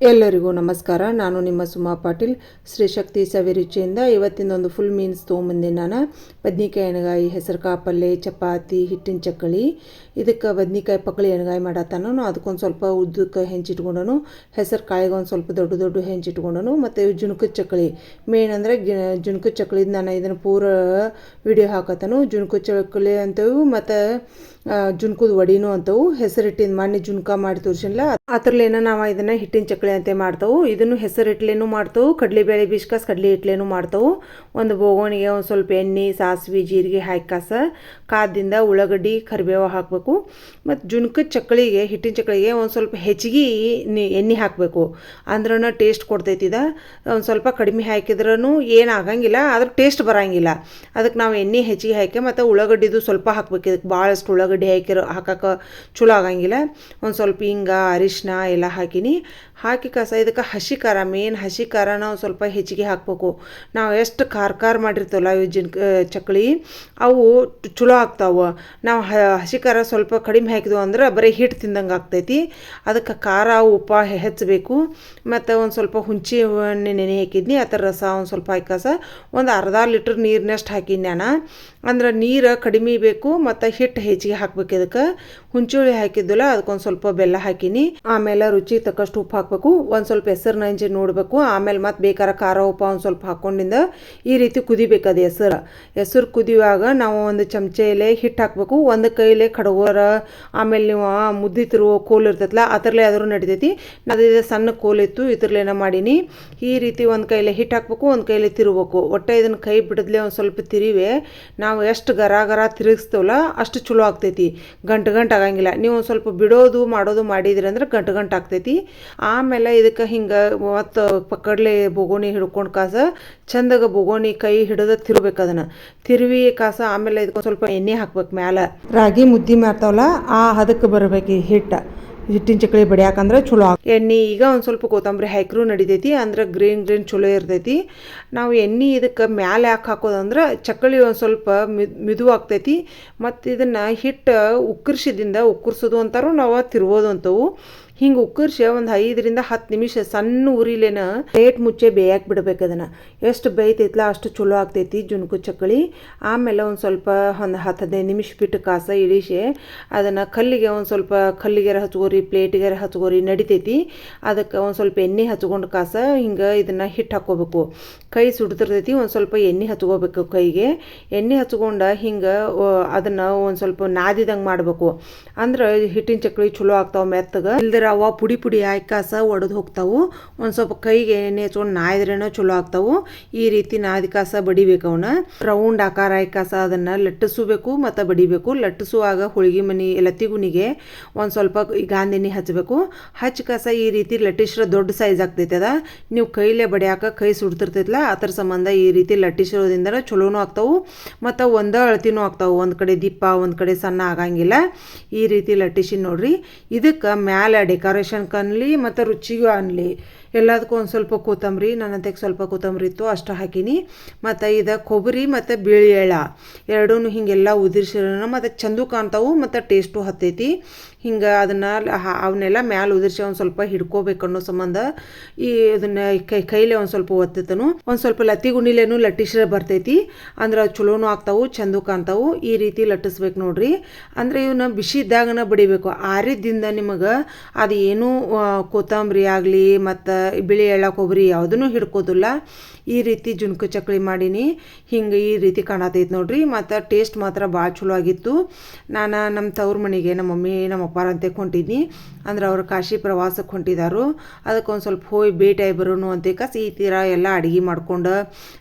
ಎಲ್ಲರಿಗೂ ನಮಸ್ಕಾರ. ನಾನು ನಿಮ್ಮ ಸುಮಾ ಪಾಟೀಲ್. ಶ್ರೀ ಶಕ್ತಿ ಸವಿರುಚಿಯಿಂದ ಇವತ್ತಿನೊಂದು ಫುಲ್ ಮೀನ್ಸ್ ತೊಗೊಂಬಂದೆ ನಾನು ಬದ್ನಿಕಾಯಿ ಎಣ್ಗಾಯಿ ಹೆಸರು ಕಾಪಲ್ಲೆ ಚಪಾತಿ, ಹಿಟ್ಟಿನ ಚಕ್ಕಳಿ. ಇದಕ್ಕೆ ಬದ್ನಿಕಾಯಿ ಪಕ್ಕಳಿ ಎಣ್ಗಾಯಿ ಮಾಡತ್ತಾನು, ಅದಕ್ಕೊಂದು ಸ್ವಲ್ಪ ಉದ್ದಕ್ಕೆ ಹೆಂಚಿಟ್ಕೊಂಡನು, ಹೆಸರು ಕಾಯಿಗೆ ಒಂದು ಸ್ವಲ್ಪ ದೊಡ್ಡ ದೊಡ್ಡ ಹೆಂಚಿಟ್ಕೊಂಡನು, ಮತ್ತು ಜುಣುಕದ ಚಕ್ಕಳಿ. ಮೇನ್ ಅಂದರೆ ಜುಣಕದ ಚಕ್ಕಳಿದು ನಾನು ಇದನ್ನು ಪೂರ ವಿಡಿಯೋ ಹಾಕತ್ತಾನು. ಜುಣಕದ ಚಕ್ಕಳಿ ಅಂತವು, ಮತ್ತು ಜುಣ್ಕದ ವಡಿನೂ ಅಂತವು ಹೆಸರಿಟ್ಟಿನ ಮಣ್ಣಿ ಜುನ್ಕ ಮಾಡಿ ತೋರಿಸಿಲ್ಲ ಅದ್ರಲ್ಲೇನ ನಾವು ಇದನ್ನ ಹಿಟ್ಟಿನ ಚಕ್ಲಿ ಅಂತ ಮಾಡ್ತಾವು. ಇದನ್ನು ಹೆಸರಿಟ್ಲೇನು ಮಾಡ್ತಾವು, ಕಡಲೆಬೇಳೆ ಬೀಸ್ಕಾಸ್ ಕಡಲೆ ಇಟ್ಲೇನು ಮಾಡ್ತಾವು. ಒಂದು ಬೋಗೋಣಿಗೆ ಒಂದು ಸ್ವಲ್ಪ ಎಣ್ಣೆ, ಸಾಸಿವೆ, ಜೀರಿಗೆ ಹಾಕಿ ಕಾಸ ಕಾದಿಂದ ಉಳ್ಳಾಗಡ್ಡಿ, ಕರಿಬೇವು ಹಾಕಬೇಕು. ಮತ್ತು ಜುನ್ಕ ಚಕ್ಕಳಿಗೆ ಹಿಟ್ಟಿನ ಚಕ್ಳಿಗೆ ಒಂದು ಸ್ವಲ್ಪ ಹೆಚ್ಚಿಗೆ ಎಣ್ಣೆ ಹಾಕಬೇಕು. ಅಂದ್ರೂ ಟೇಸ್ಟ್ ಕೊಡ್ತೈತಿದ ಒಂದು ಸ್ವಲ್ಪ ಕಡಿಮೆ ಹಾಕಿದ್ರೂ ಏನು ಆಗಂಗಿಲ್ಲ, ಆದ್ರೆ ಟೇಸ್ಟ್ ಬರಂಗಿಲ್ಲ. ಅದಕ್ಕೆ ನಾವು ಎಣ್ಣೆ ಹೆಚ್ಚಿಗೆ ಹಾಕಿ ಮತ್ತು ಉಳ್ಳಾಗಡ್ಡಿದು ಸ್ವಲ್ಪ ಹಾಕ್ಬೇಕು. ಇದಕ್ಕೆ ಭಾಳಷ್ಟು ಉಳ್ಳಾಗಡ್ಡಿ ಹಾಕಿರೋ ಹಾಕೋಕೆ ಚಲೋ ಆಗಂಗಿಲ್ಲ. ಒಂದು ಸ್ವಲ್ಪ ಹಿಂಗ ಅರಿಶಿನ ಎಲ್ಲ ಹಾಕಿನಿ. ಹಾಕಿ ಕಸ, ಇದಕ್ಕೆ ಹಸಿ ಖಾರ ಮೇನ್ ಹಸಿ ಖಾರನ ಒಂದು ಸ್ವಲ್ಪ ಹೆಚ್ಚಿಗೆ ಹಾಕ್ಬೇಕು. ನಾವು ಎಷ್ಟು ಖಾರ ಖಾರ ಮಾಡಿರ್ತೀವಲ್ಲ ಇವು ಜಿನ್ ಚಕ್ಕಳಿ ಅವು ಚಲೋ ಆಗ್ತಾವೆ. ನಾವು ಹಸಿ ಖಾರ ಸ್ವಲ್ಪ ಕಡಿಮೆ ಹಾಕಿದ್ವು ಅಂದ್ರೆ ಬರೀ ಹಿಟ್ಟು ತಿಂದಂಗೆ ಆಗ್ತೈತಿ. ಅದಕ್ಕೆ ಖಾರ, ಉಪ್ಪು ಹೆಚ್ಚಬೇಕು. ಮತ್ತು ಒಂದು ಸ್ವಲ್ಪ ಹುಂಚಿ ನೆನೆ ಹಾಕಿದ್ನಿ. ಆ ಥರ ರಸ ಒಂದು ಸ್ವಲ್ಪ ಹಾಕಿ ಕಸ. ಒಂದು ಅರ್ಧ ಲೀಟ್ರ್ ನೀರಿನಷ್ಟು ಹಾಕಿದ್ನ್ಯಾನ ಅಂದ್ರೆ ನೀರು ಕಡಿಮೆ ಬೇಕು ಮತ್ತು ಹಿಟ್ಟು ಹೆಚ್ಚಿಗೆ ಹಾಕ್ಬೇಕು ಇದಕ್ಕೆ. ಹುಂಚುಳಿ ಹಾಕಿದ್ದಲ್ಲ ಅದಕ್ಕೊಂದು ಸ್ವಲ್ಪ ಬೆಲ್ಲ ಹಾಕಿನಿ. ಆಮೇಲೆ ರುಚಿ ತಕ್ಕಷ್ಟು ಉಪ್ಪು ಹಾಕಬೇಕು. ಒಂದು ಸ್ವಲ್ಪ ಹೆಸರು ನಂಜಿ ನೋಡಬೇಕು. ಆಮೇಲೆ ಮತ್ತೆ ಬೇಕಾರ ಖಾರ ಉಪ್ಪು ಒಂದು ಸ್ವಲ್ಪ ಹಾಕ್ಕೊಂಡಿಂದ ಈ ರೀತಿ ಕುದಿಬೇಕು ಅದು ಹೆಸರು. ಹೆಸರು ಕುದಿಯುವಾಗ ನಾವು ಒಂದು ಚಮಚೆಯಲ್ಲೇ ಹಿಟ್ಟು ಹಾಕಬೇಕು. ಒಂದು ಕೈಲೇ ಕಡಗೋರ, ಆಮೇಲೆ ನೀವು ಮುದ್ದೆ ತಿರುವ ಕೋಲ್ ಇರ್ತೈತಲ್ಲ ಥರಲೇ ಆದರೂ ನಡಿತೈತಿ. ಅದೇ ಸಣ್ಣ ಕೋಲ್ ಇತ್ತು, ಇದ್ರಲ್ಲೇನ ಮಾಡೀನಿ. ಈ ರೀತಿ ಒಂದು ಕೈಲೇ ಹಿಟ್ಟು ಹಾಕ್ಬೇಕು, ಒಂದು ಕೈಲೇ ತಿರುಬೇಕು ಒಟ್ಟೆ ಇದನ್ನು ಕೈ ಬಿಡದ್ಲೆ ಒಂದು ಸ್ವಲ್ಪ ತಿರಿವೆ. ನಾವು ಎಷ್ಟು ಗರ ಗರ ತಿರುಗಿಸ್ತೇವಲ್ಲ ಅಷ್ಟು ಚಲೋ ಆಗ್ತೈತಿ. ಗಂಟು ಗಂಟು ಆಗಂಗಿಲ್ಲ. ನೀವು ಸ್ವಲ್ಪ ಬಿಡೋದು ಮಾಡೋದು ಮಾಡಿದ್ರಿ ಅಂದ್ರೆ ಗಂಟು ಗಂಟು ಆಗ್ತೈತಿ. ಆಮೇಲೆ ಇದಕ್ಕೆ ಹಿಂಗೆ ಮತ್ತು ಪಕ್ಕಡ್ಲೆ ಬೊಗೋಣಿ ಹಿಡ್ಕೊಂಡು ಕಾಸ ಚಂದಾಗ ಬೊಗೋಣಿ ಕೈ ಹಿಡಿದ ತಿರುಬೇಕು ಅದನ್ನು. ತಿರುವಿ ಕಾಸ ಆಮೇಲೆ ಇದಕ್ಕೆ ಸ್ವಲ್ಪ ಎಣ್ಣೆ ಹಾಕ್ಬೇಕು ಮ್ಯಾಲೆ. ರಾಗಿ ಮುದ್ದೆ ಮಾಡ್ತಾವಲ್ಲ, ಆ ಹದಕ್ಕೆ ಬರಬೇಕು ಈ ಹಿಟ್ಟು. ಹಿಟ್ಟಿನ ಚಕ್ಕಳಿ ಬಡಿಯಾಕಂದ್ರೆ ಚಲೋ ಎಣ್ಣೆ ಈಗ ಒಂದು ಸ್ವಲ್ಪ ಕೊತ್ತಂಬರಿ ಹಾಕ್ರೂ ನಡಿತೈತಿ, ಅಂದ್ರೆ ಗ್ರೀನ್ ಗ್ರೀನ್ ಚಲೋ ಇರ್ತೈತಿ. ನಾವು ಎಣ್ಣೆ ಇದಕ್ಕೆ ಮ್ಯಾಲೆ ಯಾಕೆ ಹಾಕೋದಂದ್ರೆ ಚಕ್ಕಳಿ ಒಂದು ಸ್ವಲ್ಪ ಮಿದು ಆಗ್ತೈತಿ. ಮತ್ತು ಇದನ್ನು ಹಿಟ್ಟು ಉಕ್ಕರ್ಸಿದಿಂದ ಉಕ್ಕರ್ಸೋದು ಅಂತಾರು ನಾವು ತಿರ್ಬೋದು ಅಂತವು ಹಿಂಗೆ ಉಕ್ಕರ್ಸಿ ಒಂದು ಐದರಿಂದ ಹತ್ತು ನಿಮಿಷ ಸಣ್ಣ ಉರಿಲೇನ ಪ್ಲೇಟ್ ಮುಚ್ಚೆ ಬೇಯಕ್ಕೆ ಬಿಡ್ಬೇಕು ಅದನ್ನು. ಎಷ್ಟು ಬೇಯ್ತೈತ್ಲ ಅಷ್ಟು ಚಲೋ ಆಗ್ತೈತಿ ಜುನ್ಕು ಚಕ್ಕಳಿ ಆಮೇಲೆ ಒಂದು ಸ್ವಲ್ಪ ಒಂದು ಹತ್ತು ಹದಿನೈದು ನಿಮಿಷ ಬಿಟ್ಟು ಕಾಸ ಇಳಿಸಿ ಅದನ್ನು ಕಲ್ಲಿಗೆ ಒಂದು ಸ್ವಲ್ಪ ಕಲ್ಲಿಗೆರ ಹಚ್ಕೋರಿ, ಪ್ಲೇಟಿಗೆರೆ ಹಚ್ಕೋರಿ ನಡಿತೈತಿ. ಅದಕ್ಕೆ ಒಂದು ಸ್ವಲ್ಪ ಎಣ್ಣೆ ಹಚ್ಕೊಂಡು ಕಾಸ ಹಿಂಗೆ ಇದನ್ನು ಹಿಟ್ಟು ಹಾಕ್ಕೋಬೇಕು. ಕೈ ಸುಡ್ತಿರ್ತೈತಿ, ಒಂದು ಸ್ವಲ್ಪ ಎಣ್ಣೆ ಹಚ್ಕೋಬೇಕು ಕೈಗೆ. ಎಣ್ಣೆ ಹಚ್ಕೊಂಡು ಹಿಂಗೆ ಅದನ್ನು ಒಂದು ಸ್ವಲ್ಪ ನಾದಿದಂಗೆ ಮಾಡಬೇಕು. ಅಂದ್ರೆ ಹಿಟ್ಟಿನ ಚಕ್ಕಳಿ ಚಲೋ ಆಗ್ತಾವೆ ಮೆತ್ತಗೆ. ಇಲ್ದಿರ ಅವ ಪುಡಿ ಪುಡಿ ಕಾಸ ಒಡೆದು ಹೋಗ್ತಾವು. ಒಂದು ಸ್ವಲ್ಪ ಕೈಗೆ ಎಣ್ಣೆ ಹಚ್ಕೊಂಡು ನಾಯ್ದ್ರೇನೋ ಚಲೋ ಆಗ್ತಾವು. ಈ ರೀತಿ ನಾದಿ ಕಾಸ ಬಡಿಬೇಕು ಅವನ್ನ ರೌಂಡ್ ಆಕಾರ ಕಾಸ ಅದನ್ನು ಲಟ್ಟಿಸಬೇಕು ಮತ್ತು ಬಡಿಬೇಕು. ಲಟ್ಟಿಸುವಾಗ ಹೋಳಿಗೆ ಮನಿ ಲತ್ತಿಗುನಿಗೆ ಒಂದು ಸ್ವಲ್ಪ ಗಾಂಧಿನಿ ಹಚ್ಚಬೇಕು ಹಚ್ಚಿ ಕಾಸ ಈ ರೀತಿ ಲಟ್ಟಿಸ್ರ ದೊಡ್ಡ ಸೈಜ್ ಆಗ್ತೈತೆ ಅದ. ನೀವು ಕೈಲೇ ಬಡಿಯಾಕ ಕೈ ಸುಡ್ತಿರ್ತೈತಲ್ಲ ಅದ್ರ ಸಂಬಂಧ ಈ ರೀತಿ ಲಟ್ಟಿಸಿರೋದ್ರಿಂದ ಚಲೋನೂ ಆಗ್ತಾವು. ಮತ್ತು ಒಂದೇ ಅಳತಿನೂ ಆಗ್ತಾವು. ಒಂದು ಕಡೆ ದಿಪ್ಪ ಒಂದು ಕಡೆ ಸಣ್ಣ ಆಗಂಗಿಲ್ಲ. ಈ ರೀತಿ ಲಟ್ಟಿಸಿ ನೋಡ್ರಿ. ಇದಕ್ಕೆ ಮ್ಯಾಲೆ ಡೆಕೋರೇಷನ್ ಕನ್ಲಿ ಮತ್ತು ರುಚಿಗೂ ಅನ್ಲಿ. ಎಲ್ಲದಕ್ಕೂ ಒಂದು ಸ್ವಲ್ಪ ಕೊತ್ತಂಬರಿ ನನ್ನಂತೆಗೆ ಸ್ವಲ್ಪ ಕೊತ್ತಂಬರಿ ಇತ್ತು, ಅಷ್ಟು ಹಾಕೀನಿ. ಮತ್ತು ಇದು ಕೊಬ್ಬರಿ ಮತ್ತು ಬಿಳಿ ಎಳ್ಳ ಎರಡೂ ಹಿಂಗೆಲ್ಲ ಉದುರಿಸಿರೋಣ ಮತ್ತು ಚಂದು ಕಾಣ್ತಾವು, ಮತ್ತು ಟೇಸ್ಟು ಹತ್ತೈತಿ. ಹಿಂಗೆ ಅದನ್ನು ಅವನ್ನೆಲ್ಲ ಮ್ಯಾಲೆ ಉದುರಿಸಿ ಒಂದು ಸ್ವಲ್ಪ ಹಿಡ್ಕೋಬೇಕು ಅನ್ನೋ ಸಂಬಂಧ ಈ ಅದನ್ನು ಕೈ, ಕೈಲೇ ಒಂದು ಸ್ವಲ್ಪ ಒತ್ತಿತನು. ಒಂದು ಸ್ವಲ್ಪ ಲತ್ತಿ ಗುಂಡಿಲೇನು ಲಟ್ಟಿಸ್ರೆ ಬರ್ತೈತಿ. ಅಂದ್ರೆ ಚಲೋನು ಆಗ್ತಾವು, ಚಂದು ಕಾಣ್ತಾವು. ಈ ರೀತಿ ಲಟ್ಟಿಸ್ಬೇಕು ನೋಡ್ರಿ. ಅಂದರೆ ಇವನ್ನ ಬಿಸಿ ಇದ್ದಾಗನ ಬಡಿಬೇಕು. ಆರಿದ್ದಿಂದ ನಿಮಗೆ ಅದು ಏನೂ ಕೊತ್ತಂಬರಿ ಆಗಲಿ ಮತ್ತು ಬಿಳಿ ಎಳ್ಳ ಕೊಬ್ಬರಿ ಯಾವುದೂ ಹಿಡ್ಕೋದಿಲ್ಲ. ಈ ರೀತಿ ಜುನ್ಕು ಚಕ್ಲಿ ಮಾಡೀನಿ. ಹಿಂಗೆ ಈ ರೀತಿ ಕಾಣತೈತೆ ನೋಡ್ರಿ. ಮತ್ತು ಟೇಸ್ಟ್ ಮಾತ್ರ ಭಾಳ ಚಲೋ ಆಗಿತ್ತು. ನಾನು ನಮ್ಮ ತವ್ರ ಮನೆಗೆ ನಮ್ಮ ಮಮ್ಮಿ, ನಮ್ಮ ಅಪ್ಪಾರ ಅಂತ ಹೊಂಟಿದ್ನಿ ಅಂದ್ರೆ ಅವ್ರು ಕಾಶಿ ಪ್ರವಾಸಕ್ಕೆ ಹೊಂಟಿದಾರು. ಅದಕ್ಕೆ ಒಂದು ಸ್ವಲ್ಪ ಹೋಗಿ ಭೇಟಿಯಾಗಿ ಬರೋನು ಅಂತ. ಕಸ ಈ ತೀರ ಎಲ್ಲ ಅಡುಗೆ ಮಾಡ್ಕೊಂಡು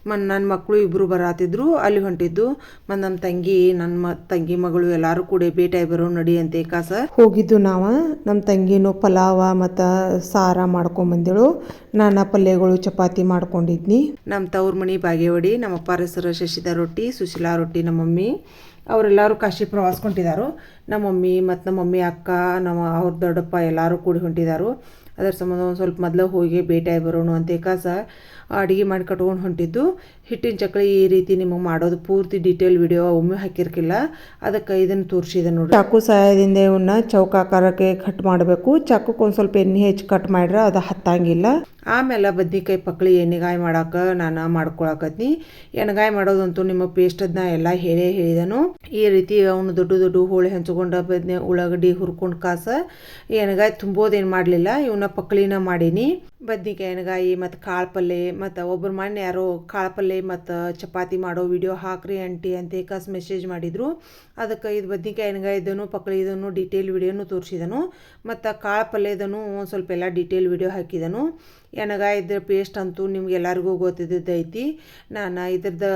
ಮತ್ತು ನನ್ನ ಮಕ್ಕಳು ಇಬ್ಬರು ಬರತ್ತಿದ್ರು. ಅಲ್ಲಿ ಹೊಂಟಿದ್ದು. ಮತ್ತು ನಮ್ಮ ತಂಗಿ, ನನ್ನ ಮ ತಂಗಿ ಮಗಳು ಎಲ್ಲರೂ ಕೂಡ ಭೇಟಿಯಾಗಿ ಬರೋ ನಡಿ ಅಂತ ಕಾಸ. ಹೋಗಿದ್ದು ನಾವು. ನಮ್ಮ ತಂಗಿನೂ ಪಲಾವ ಮತ್ತು ಸಾರ ಮಾಡ್ಕೊಂಬಂದೇಳು ನಾನಾ ಪಲ್ಯಗಳು, ಚಪಾತಿ ಮಾಡ್ಕೊಂಡಿದ್ನಿ. ನಮ್ಮ ತವ್ರ ಮನೆ ಬಾಗೇವಾಡಿ, ನಮ್ಮ ಅಪ್ಪ ಹೆಸರು ಶಶಿದ ರೊಟ್ಟಿ, ಸುಶೀಲಾ ರೊಟ್ಟಿ ನಮ್ಮ ಮಮ್ಮಿ. ಅವರೆಲ್ಲರೂ ಕಾಶಿ ಪ್ರವಾಸ ಹೊಂಟಿದಾರು ನಮ್ಮ ಮಮ್ಮಿ ಮತ್ತು ನಮ್ಮ ಮಮ್ಮಿ ಅಕ್ಕ, ನಮ್ಮ ಅವ್ರ ದೊಡ್ಡಪ್ಪ ಎಲ್ಲರೂ ಕೂಡಿ ಹೊಂಟಿದಾರು. ಅದರ ಸಂಬಂಧ ಒಂದು ಸ್ವಲ್ಪ ಮೊದಲು ಹೋಗಿ ಭೇಟಿಯಾಗಿ ಬರೋಣ ಅಂತ ಕಾಸ ಅಡುಗೆ ಮಾಡಿ ಕಟ್ಕೊಂಡು ಹೊಂಟಿದ್ದು. ಹಿಟ್ಟಿನ ಚಕ್ಕಳಿ ಈ ರೀತಿ ನಿಮಗೆ ಮಾಡೋದು ಪೂರ್ತಿ ಡೀಟೇಲ್ ವಿಡಿಯೋ ಒಮ್ಮೆ ಹಾಕಿರ್ಕಿಲ್ಲ. ಅದಕ್ಕೆ ಇದನ್ನು ತೋರಿಸಿದೆ ನೋಡಿ ಚಾಕು ಸಹಾಯದಿಂದ ಇವನ್ನ ಚೌಕಾಕಾರಕ್ಕೆ ಕಟ್ ಮಾಡಬೇಕು. ಚಾಕುಕ್ಕೆ ಒಂದು ಸ್ವಲ್ಪ ಎಣ್ಣೆ ಹೆಚ್ಚು ಕಟ್ ಮಾಡ್ರೆ ಅದು ಹತ್ತಂಗಿಲ್ಲ. ಆಮೇಲೆ ಬದ್ನಿಕಾಯಿ ಪಕ್ಳಿ ಎಣ್ಣೆಗಾಯಿ ಮಾಡಕ್ಕೆ ನಾನು ಮಾಡ್ಕೊಳಕತ್ನಿ. ಎಣ್ಣೆಗಾಯಿ ಮಾಡೋದಂತೂ ನಿಮ್ಮ ಪೇಸ್ಟ್ ಅದನ್ನ ಎಲ್ಲ ಹೇಳೇ ಹೇಳಿದನು. ಈ ರೀತಿ ಅವನು ದೊಡ್ಡ ದೊಡ್ಡ ಹೋಳಿ ಹಂಚ್ಕೊಂಡು ಬದ್ನೆ ಉಳ್ಳಾಗಡ್ಡಿ ಹುರ್ಕೊಂಡು ಕಾಸ ಎಣ್ಣೆಗಾಯಿ ತುಂಬೋದೇನು ಮಾಡಲಿಲ್ಲ ಇವನ್ನ ಪಕ್ಳಿನ ಮಾಡೀನಿ. ಬದ್ನಿಕಾಯಿ ಎಣ್ಗಾಯಿ ಮತ್ತು ಕಾಳು ಪಲ್ಲೆ ಮತ್ತು ಒಬ್ಬರು ಮಣ್ಣು ಯಾರೋ ಕಾಳು ಪಲ್ಲೆ ಮತ್ತು ಚಪಾತಿ ಮಾಡೋ ವಿಡಿಯೋ ಹಾಕ್ರಿ ಆಂಟಿ ಅಂತ ಕಸ್ ಮೆಸೇಜ್ ಮಾಡಿದರು. ಅದಕ್ಕೆ ಇದು ಬದ್ನಿಕಾಯಿ ಎಣ್ಣೆಗಾಯಿ ಇದನ್ನು ಪಕ್ಳಿ ಇದನ್ನು ಡೀಟೇಲ್ ವಿಡಿಯೋನು ತೋರಿಸಿದನು. ಮತ್ತು ಕಾಳು ಪಲ್ಯದನು ಒಂದು ಸ್ವಲ್ಪ ಎಲ್ಲ ಡೀಟೇಲ್ ವಿಡಿಯೋ ಹಾಕಿದನು. ಎನಗಾಯಿದ ಪೇಸ್ಟ್ ಅಂತೂ ನಿಮ್ಗೆ ಎಲ್ಲರಿಗೂ ಗೊತ್ತಿದ್ದೈತಿ. ನಾನು ಇದ್ರದ್ದು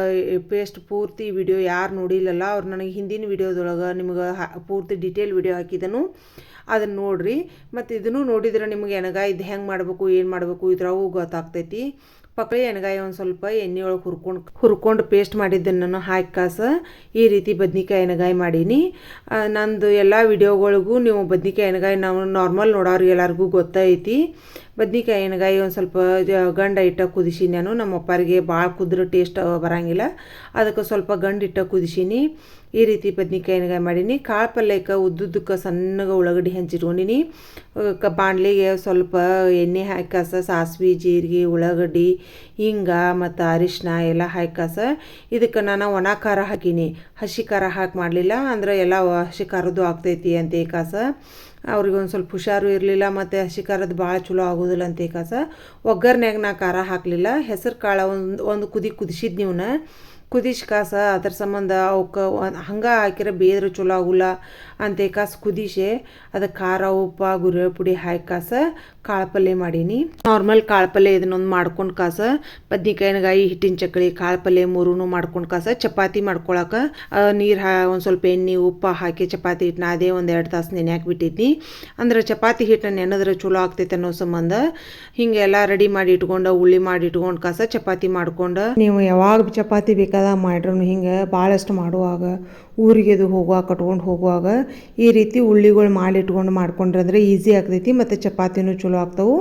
ಪೇಸ್ಟ್ ಪೂರ್ತಿ ವಿಡಿಯೋ ಯಾರು ನೋಡಿಲ್ಲಲ್ಲ, ಅವ್ರು ನನಗೆ ಹಿಂದಿನ ವಿಡಿಯೋದೊಳಗೆ ನಿಮ್ಗೆ ಪೂರ್ತಿ ಡೀಟೇಲ್ ವಿಡಿಯೋ ಹಾಕಿದನು. ಅದನ್ನು ನೋಡಿರಿ. ಮತ್ತು ಇದನ್ನು ನೋಡಿದ್ರೆ ನಿಮಗೆ ಎಣ್ಣೆಗಾಯಿ ಇದು ಹೆಂಗೆ ಮಾಡಬೇಕು, ಏನು ಮಾಡಬೇಕು ಇದ್ರಾಗೂ ಗೊತ್ತಾಗ್ತೈತಿ. ಪಕ್ಕಳಿ ಎಣ್ಗಾಯಿ ಒಂದು ಸ್ವಲ್ಪ ಎಣ್ಣೆ ಒಳಗೆ ಹುರ್ಕೊಂಡು ಹುರ್ಕೊಂಡು ಪೇಸ್ಟ್ ಮಾಡಿದ್ದನ್ನು ನಾನು, ಹಾಕಿ ಕಾಸ. ಈ ರೀತಿ ಬದ್ನಿಕಾಯಿ ಎಣ್ಗಾಯಿ ಮಾಡೀನಿ. ನಂದು ಎಲ್ಲ ವಿಡಿಯೋಗಳಿಗೂ ನೀವು ಬದ್ನಿಕಾಯಿ ಎಣ್ಗಾಯಿ ನಾವು ನಾರ್ಮಲ್ ನೋಡೋರು ಎಲ್ಲರಿಗೂ ಗೊತ್ತೈತಿ. ಬದ್ನಿಕಾಯಿ ಎಣ್ಗಾಯಿ ಒಂದು ಸ್ವಲ್ಪ ಗಂಡ ಇಟ್ಟ ಕುದಿಸೀನಿ ನಾನು ನಮ್ಮ ಅಪ್ಪರಿಗೆ ಭಾಳ ಕುದ್ರೆ ಟೇಸ್ಟ್ ಬರೋಂಗಿಲ್ಲ. ಅದಕ್ಕೆ ಸ್ವಲ್ಪ ಗಂಡು ಇಟ್ಟ ಕುದಿಸೀನಿ, ಈ ರೀತಿ ಬದ್ನಿಕಾಯಿ ಎಣ್ಗಾಯಿ ಮಾಡೀನಿ. ಕಾಳು ಪಲ್ಯಕ್ಕೆ ಉದ್ದುದ್ದಕ್ಕೆ ಸಣ್ಣಗೆ ಉಳ್ಳಾಗಡ್ಡಿ ಹೆಂಚಿಟ್ಕೊಂಡಿನಿ. ಕ ಬಾಣಲಿಗೆ ಸ್ವಲ್ಪ ಎಣ್ಣೆ ಹಾಕಾಸ ಸಾಸಿವೆ, ಜೀರಿಗೆ, ಉಳ್ಳಾಗಡ್ಡಿ, ಹಿಂಗ ಮತ್ತು ಅರಿಶಿನ ಎಲ್ಲ ಹಾಕಾಸ ಇದಕ್ಕೆ ನಾನು ಒಣ ಖಾರ ಹಾಕೀನಿ. ಹಸಿ ಖಾರ ಹಾಕಿ ಮಾಡಲಿಲ್ಲ, ಅಂದ್ರೆ ಎಲ್ಲ ಹಸಿ ಖಾರದ್ದು ಆಗ್ತೈತಿ ಅಂತ ಕಾಸ ಅವ್ರಿಗೆ ಒಂದು ಸ್ವಲ್ಪ ಹುಷಾರು ಇರಲಿಲ್ಲ, ಮತ್ತು ಹಸಿ ಖಾರದ್ದು ಭಾಳ ಚಲೋ ಆಗೋದಿಲ್ಲ ಅಂತ ಕಾಸ ಒಗ್ಗರ್ನ್ಯಾಗ ನಾ ಖಾರ ಹಾಕಲಿಲ್ಲ ಹೆಸರು ಕಾಳು ಒಂದು ಒಂದು ಕುದಿ ಕುದಿಸಿದ್ ನೀವನ್ನ ಕುದಿಸಿ ಕಾಸ, ಅದ್ರ ಸಂಬಂಧ ಅವಕ್ಕೆ ಹಂಗೆ ಹಾಕಿರ ಬೇದ್ರ ಚಲೋ ಆಗುಲ್ಲ. ಅಂತ ಕಾಸು ಕುದಿಸಿ ಅದಕ್ಕೆ ಖಾರ, ಉಪ್ಪು ಗುರೆ ಪುಡಿ ಹಾಕಿ ಕಾಸ ಕಾಳು ಪಲ್ಯ ಮಾಡೀನಿ. ನಾರ್ಮಲ್ ಕಾಳು ಪಲ್ಯ ಇದನ್ನೊಂದು ಮಾಡ್ಕೊಂಡು ಕಾಸ ಬದ್ನಿಕಾಯಿನಗಾಯಿ, ಹಿಟ್ಟಿನ ಚಕ್ಕಳಿ ಕಾಳು ಪಲ್ಯ ಮೂರೂ ಮಾಡ್ಕೊಂಡು ಕಾಸ ಚಪಾತಿ ಮಾಡ್ಕೊಳಕ್ಕೆ ನೀರು ಹಾ, ಒಂದು ಸ್ವಲ್ಪ ಎಣ್ಣೆ, ಉಪ್ಪು ಹಾಕಿ ಚಪಾತಿ ಹಿಟ್ಟನ್ನ ಅದೇ ಒಂದು ಎರಡು ತಾಸು ನೆನೆ ಹಾಕಿಬಿಟ್ಟಿದ್ನಿ ಅಂದ್ರೆ ಚಪಾತಿ ಹಿಟ್ಟನ್ನ ನೆನೆದ್ರೆ ಚಲೋ ಆಗ್ತೈತೆ ಅನ್ನೋ ಸಂಬಂಧ ಹಿಂಗೆಲ್ಲ ರೆಡಿ ಮಾಡಿ ಇಟ್ಕೊಂಡು ಉಳ್ಳಿ ಮಾಡಿ ಇಟ್ಕೊಂಡು ಕಾಸ ಚಪಾತಿ ಮಾಡ್ಕೊಂಡು. ನೀವು ಯಾವಾಗ ಚಪಾತಿ ಬೇಕಾದ ಮಾಡ್ರೂ ಹಿಂಗೆ ಭಾಳಷ್ಟು ಮಾಡುವಾಗ ಊರಿಗೆ ಅದು ಹೋಗುವಾಗ, ಕಟ್ಕೊಂಡು ಹೋಗುವಾಗ ಈ ರೀತಿ ಉಳ್ಳಿಗಳು ಮಾಡಿ ಇಟ್ಕೊಂಡು ಮಾಡ್ಕೊಂಡ್ರೆ ಅಂದರೆ ಈಸಿ ಆಗ್ತೈತಿ ಮತ್ತು ಚಪಾತಿನೂ ಚಲೋ ಆಗ್ತಾವೆ,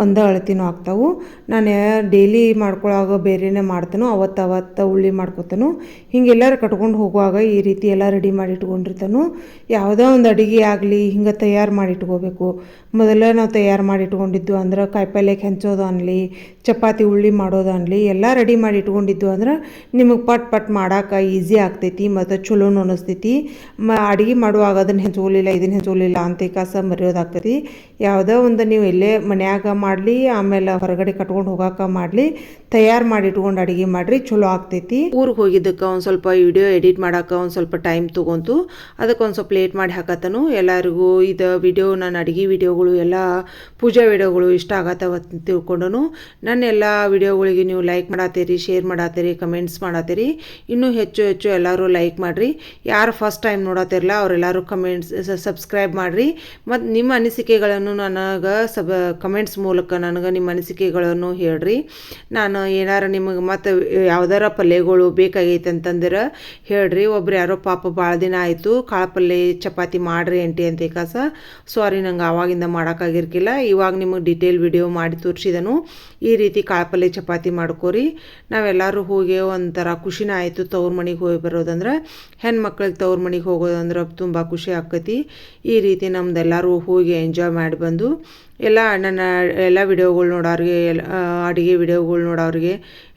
ಒಂದೇ ಅಳತಿನೂ ಆಗ್ತಾವೆ. ನಾನು ಡೈಲಿ ಮಾಡ್ಕೊಳಾಗ ಬೇರೆನೇ ಮಾಡ್ತಾನೋ, ಅವತ್ತು ಅವತ್ತು ಉಳ್ಳಿ ಮಾಡ್ಕೊತಾನು, ಹಿಂಗೆಲ್ಲರೂ ಕಟ್ಕೊಂಡು ಹೋಗುವಾಗ ಈ ರೀತಿ ಎಲ್ಲ ರೆಡಿ ಮಾಡಿ ಇಟ್ಕೊಂಡಿರ್ತಾನು ಯಾವುದೋ ಒಂದು ಅಡುಗೆ ಆಗಲಿ, ಹಿಂಗೆ ತಯಾರು ಮಾಡಿ ಇಟ್ಕೋಬೇಕು ಮೊದಲೇ ನಾವು ತಯಾರು ಮಾಡಿ ಇಟ್ಕೊಂಡಿದ್ದು ಅಂದ್ರೆ ಕಾಯಿಪಲ್ಯಕ್ಕೆ ಹೆಂಚೋದು ಅನ್ನಲಿ ಚಪಾತಿ ಉಳ್ಳಿ ಮಾಡೋದು ಅನ್ನಲಿ ಎಲ್ಲ ರೆಡಿ ಮಾಡಿ ಇಟ್ಕೊಂಡಿದ್ದು ಅಂದ್ರೆ ನಿಮಗೆ ಪಟ್ ಪಟ್ ಮಾಡೋಕೆ ಈಸಿ ಆಗ್ತೈತಿ ಮತ್ತು ಚಲೋನು ಅನಿಸ್ತೈತಿ ಮ, ಅಡುಗೆ ಮಾಡುವಾಗ ಅದನ್ನು ಹೆಂಚೋಲಿಲ್ಲ ಇದನ್ನು ಹೆಂಚೋಲಿಲ್ಲ ಅಂತ ಕಾಸ ಮರೆಯೋದಾಗ್ತೈತಿ. ಯಾವುದೋ ಒಂದು ನೀವು ಇಲ್ಲೇ ಮನ್ಯಾಗ ಮಾಡಲಿ, ಆಮೇಲೆ ಹೊರಗಡೆ ಕಟ್ಕೊಂಡು ಹೋಗಾಕ ಮಾಡಲಿ, ತಯಾರು ಮಾಡಿ ಇಟ್ಕೊಂಡು ಅಡುಗೆ ಮಾಡಿರಿ, ಚಲೋ ಆಗ್ತೈತಿ. ಊರಿಗೆ ಹೋಗಿದ್ದಕ್ಕೆ ಒಂದು ಸ್ವಲ್ಪ ವಿಡಿಯೋ ಎಡಿಟ್ ಮಾಡೋಕೆ ಒಂದು ಸ್ವಲ್ಪ ಟೈಮ್ ತೊಗೊಂತು. ಅದಕ್ಕೆ ಒಂದು ಸ್ವಲ್ಪ ಲೇಟ್ ಮಾಡಿ ಹಾಕತ್ತನು. ಎಲ್ಲರಿಗೂ ಇದು ವಿಡಿಯೋ, ನಾನು ಅಡುಗೆ ವಿಡಿಯೋಗಳು, ಎಲ್ಲ ಪೂಜಾ ವಿಡಿಯೋಗಳು ಇಷ್ಟ ಆಗತ್ತವ ತಿಳ್ಕೊಂಡನು. ನನ್ನ ಎಲ್ಲ ವಿಡಿಯೋಗಳಿಗೆ ನೀವು ಲೈಕ್ ಮಾಡತ್ತೀರಿ ಶೇರ್ ಮಾಡತ್ತೀರಿ ಕಮೆಂಟ್ಸ್ ಮಾಡತ್ತೀರಿ ಇನ್ನೂ ಹೆಚ್ಚು ಹೆಚ್ಚು ಎಲ್ಲರೂ ಲೈಕ್ ಮಾಡಿರಿ. ಯಾರು ಫಸ್ಟ್ ಟೈಮ್ ನೋಡತ್ತಿರಲ್ಲ ಅವರೆಲ್ಲರೂ ಕಮೆಂಟ್ಸ್ ಸಬ್ಸ್ಕ್ರೈಬ್ ಮಾಡಿರಿ. ಮತ್ತು ನಿಮ್ಮ ಅನಿಸಿಕೆಗಳನ್ನು ನನಗೆ ಸಬ್ ಕಮೆಂಟ್ಸ್ ಮೂಲಕ ನನಗೆ ನಿಮ್ಮ ಅನಿಸಿಕೆಗಳನ್ನು ಹೇಳ್ರಿ. ನಾನು ಏನಾರು ನಿಮಗೆ ಮತ್ತು ಯಾವ್ದಾರ ಪಲ್ಯಗಳು ಬೇಕಾಗೈತೆ ಅಂತಂದ್ರೆ ಹೇಳ್ರಿ. ಒಬ್ರು ಯಾರೋ ಪಾಪ ಭಾಳ ದಿನ ಆಯಿತು, ಕಾಳು ಪಲ್ಯ, ಚಪಾತಿ ಮಾಡಿರಿ ಎಂಟಿ ಅಂತ ಕಾಸ. ಸಾರಿ ನಂಗೆ ಆವಾಗಿಂದ ಮಾಡೋಕ್ಕಾಗಿರ್ಕಿಲ್ಲ ಇವಾಗ ನಿಮಗೆ ಡೀಟೇಲ್ ವಿಡಿಯೋ ಮಾಡಿ ತೋರಿಸಿದನು. ಈ ರೀತಿ ಕಾಳು ಪಲ್ಯ, ಚಪಾತಿ ಮಾಡ್ಕೋರಿ. ನಾವೆಲ್ಲರೂ ಹೋಗಿ ಒಂಥರ ಖುಷಿನ ಆಯಿತು ತವ್ರ ಮನೆಗೆ ಹೋಗಿ ಬರೋದಂದ್ರೆ. ಹೆಣ್ಮಕ್ಳಿಗೆ ತವ್ರ ಮನೆಗೆ ಹೋಗೋದಂದ್ರೆ ತುಂಬ ಖುಷಿ ಆಕತಿ. ಈ ರೀತಿ ನಮ್ದು ಎಲ್ಲರೂ ಹೋಗಿ ಎಂಜಾಯ್ ಮಾಡಿ ಬಂದು ಎಲ್ಲ ನನ್ನ ಎಲ್ಲ ವಿಡಿಯೋಗಳು ನೋಡೋರಿಗೆ, ಎಲ್ಲ ಅಡುಗೆ ವಿಡಿಯೋಗಳು ನೋಡೋರಿಗೆ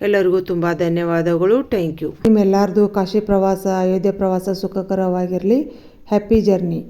ಎಲ್ಲರಿಗೂ ತುಂಬ ಧನ್ಯವಾದಗಳು. Thank you. ನಿಮ್ಮೆಲ್ಲರದು ಕಾಶಿ ಪ್ರವಾಸ, ಅಯೋಧ್ಯೆ ಪ್ರವಾಸ ಸುಖಕರವಾಗಿರಲಿ. Happy journey